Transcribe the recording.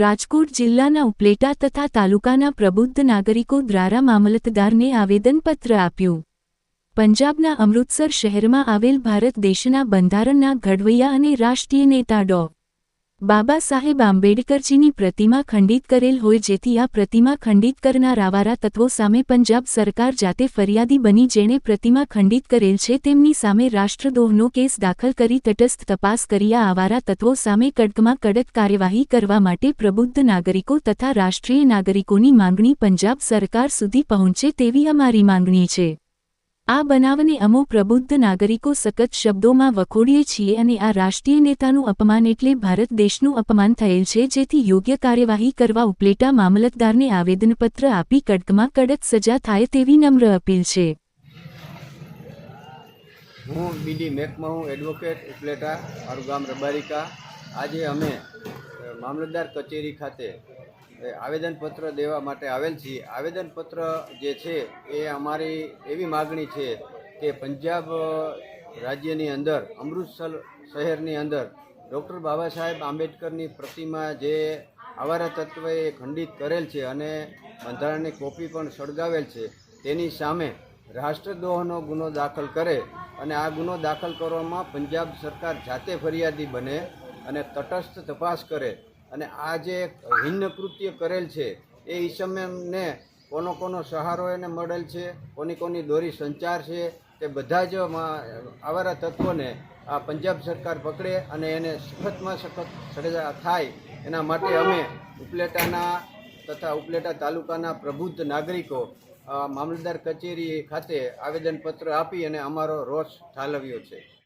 રાજકોટ જિલ્લાના ઉપલેટા તથા તાલુકાના પ્રબુદ્ધ નાગરિકો દ્વારા મામલતદારને આવેદનપત્ર આપ્યું. પંજાબના અમૃતસર શહેરમાં આવેલ ભારત દેશના બંધારણના ઘડવૈયા અને રાષ્ટ્રીય નેતા ડો. બાબા સાહેબ આંબેડકરજીની પ્રતિમા ખંડિત કરેલ હોય જેથી આ પ્રતિમા ખંડિત કરનાર આવારા તત્વો સામે પંજાબ સરકાર જાતે ફરિયાદી બની જેણે પ્રતિમા ખંડિત કરેલ છે તેમની સામે રાષ્ટ્રદ્રોહનો કેસ દાખલ કરી તટસ્થ તપાસ કરી આવારા તત્વો સામે કડકમાં કડક કાર્યવાહી કરવા માટે પ્રબુદ્ધ નાગરિકો તથા રાષ્ટ્રીય નાગરિકોની માંગણી પંજાબ સરકાર સુધી પહોંચે તેવી અમારી માંગણી છે. આ બનાવને અમો પ્રબુદ્ધ નાગરિકો સખત શબ્દોમાં વખોડીએ છીએ અને આ રાષ્ટ્રીય નેતાનું અપમાન એટલે ભારત દેશનું અપમાન થયેલ છે જેથી યોગ્ય કાર્યવાહી કરવા ઉપલેટા મામલતદારને આવેદનપત્ર આપી કડકમાં કડક સજા થાય તેવી નમ્ર અપીલ છે. હું બીડી મેકમાં હું એડવોકેટ ઉપલેટા મારું રબારિકા. આજે અમે મામલતદાર કચેરી ખાતે આવેદનપત્ર દેવા માટે આવેલ છીએ. આવેદનપત્ર જે છે, એ અમારી એવી માગણી છે કે પંજાબ રાજ્યની અંદર, અમૃતસર શહેરની અંદર ડૉક્ટર બાબા સાહેબ આંબેડકરની પ્રતિમા જે આવારા તત્વએ ખંડિત કરેલ છે અને બંધારણની કોપી પણ સળગાવેલ છે, તેની સામે રાષ્ટ્રદ્રોહનો ગુનો દાખલ કરે અને આ ગુનો દાખલ કરવામાં પંજાબ સરકાર જાતે ફરિયાદી બને અને તટસ્થ તપાસ કરે અને આ જે હિન્ન કૃત્ય કરેલ છે, એ ઈસમને કોનો કોનો સહારો એને મળેલ છે, કોની કોની દોરી સંચાર છે, તે બધા જ આવારા તત્વોને આ પંજાબ સરકાર પકડે અને એને સખતમાં સખત સજા થાય, એના માટે અમે ઉપલેટાના તથા ઉપલેટા તાલુકાના પ્રબુદ્ધ નાગરિકો મામલતદાર કચેરી ખાતે આવેદનપત્ર આપી અને અમારો રોષ ઠાલવ્યો છે.